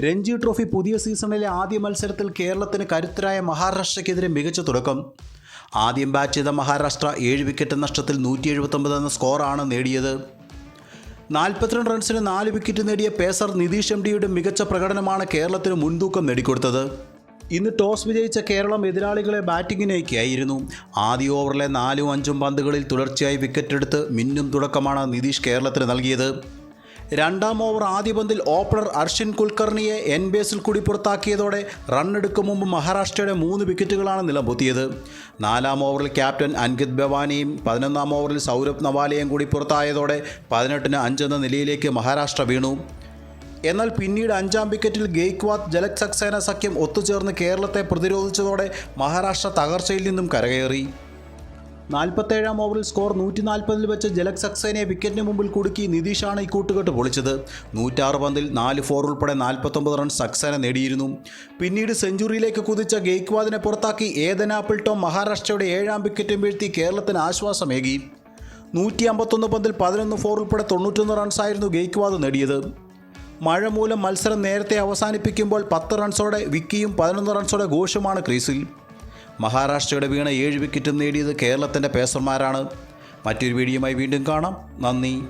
Ranji trophy പുതിയ സീസണിലെ ആദ്യ മത്സരത്തിൽ കേരളത്തിന് കരുത്തരായ മഹാരാഷ്ട്രയ്ക്കെതിരെ മികച്ച തുടക്കം. ആദ്യം ബാറ്റ് ചെയ്ത മഹാരാഷ്ട്ര ഏഴ് വിക്കറ്റ് നഷ്ടത്തിൽ നൂറ്റി എഴുപത്തൊമ്പത് എന്ന സ്കോറാണ് നേടിയത്. നാൽപ്പത്തിരണ്ട് റൺസിന് നാല് വിക്കറ്റ് നേടിയ പേസർ നിതീഷ് എം ഡിയുടെ മികച്ച പ്രകടനമാണ് കേരളത്തിന് മുൻതൂക്കം നേടിക്കൊടുത്തത്. ഇന്ന് ടോസ് വിജയിച്ച കേരളം എതിരാളികളെ ബാറ്റിങ്ങിനേക്കായിരുന്നു ആദ്യ ഓവറിലെ നാലും അഞ്ചും പന്തുകളിൽ തുടർച്ചയായി വിക്കറ്റെടുത്ത് മിന്നും തുടക്കമാണ് നിതീഷ് കേരളത്തിന് നൽകിയത്. രണ്ടാം ഓവർ ആദ്യ പന്തിൽ ഓപ്പണർ അർഷിൻ കുൽക്കർണിയെ എൻ ബേസിൽ കൂടി പുറത്താക്കിയതോടെ റണ്ണെടുക്കും മുമ്പ് മഹാരാഷ്ട്രയുടെ മൂന്ന് വിക്കറ്റുകളാണ് നിലംപൊത്തിയത്. നാലാം ഓവറിൽ ക്യാപ്റ്റൻ അൻകിത് ബവാനിയും പതിനൊന്നാം ഓവറിൽ സൗരഭ് നവാലയും കൂടി പുറത്തായതോടെ പതിനെട്ടിന് അഞ്ചെന്ന നിലയിലേക്ക് മഹാരാഷ്ട്ര വീണു. എന്നാൽ പിന്നീട് അഞ്ചാം വിക്കറ്റിൽ ഗെയ്ക്വാദ് ജലക് സക്സേന സഖ്യം ഒത്തുചേർന്ന് കേരളത്തെ പ്രതിരോധിച്ചതോടെ മഹാരാഷ്ട്ര തകർച്ചയിൽ നിന്നും കരകയറി. നാൽപ്പത്തേഴാം ഓവറിൽ സ്കോർ നൂറ്റി നാൽപ്പതിൽ വെച്ച് ജലക് സക്സേനയെ വിക്കറ്റിന് മുമ്പിൽ കുടുക്കി നിതീഷാണ് ഈ കൂട്ടുകെട്ട് പൊളിച്ചത്. നൂറ്റാറ് പന്തിൽ നാല് ഫോർ ഉൾപ്പെടെ നാൽപ്പത്തൊമ്പത് റൺ സക്സേന നേടിയിരുന്നു. പിന്നീട് സെഞ്ചുറിയിലേക്ക് കുതിച്ച ഗെയ്ക്വാദിനെ പുറത്താക്കി ഏതൻ ആപ്പിൾ ടോം മഹാരാഷ്ട്രയുടെ ഏഴാം വിക്കറ്റും വീഴ്ത്തി കേരളത്തിന് ആശ്വാസമേകി. നൂറ്റി അമ്പത്തൊന്ന് പന്തിൽ പതിനൊന്ന് ഫോർ ഉൾപ്പെടെ തൊണ്ണൂറ്റൊന്ന് റൺസായിരുന്നു ഗെയ്ക്വാദ് നേടിയത്. മഴ മൂലം മത്സരം നേരത്തെ അവസാനിപ്പിക്കുമ്പോൾ പത്ത് റൺസോടെ വിക്കിയും പതിനൊന്ന് റൺസോടെ ഘോഷുമാണ് ക്രീസിൽ. മഹാരാഷ്ട്രയുടെ വീണ ഏഴ് വിക്കറ്റും നേടിയത് കേരളത്തിന്റെ പേസർമാരാണ് മറ്റൊരു വീഡിയോയുമായി വീണ്ടും കാണാം. നന്ദി.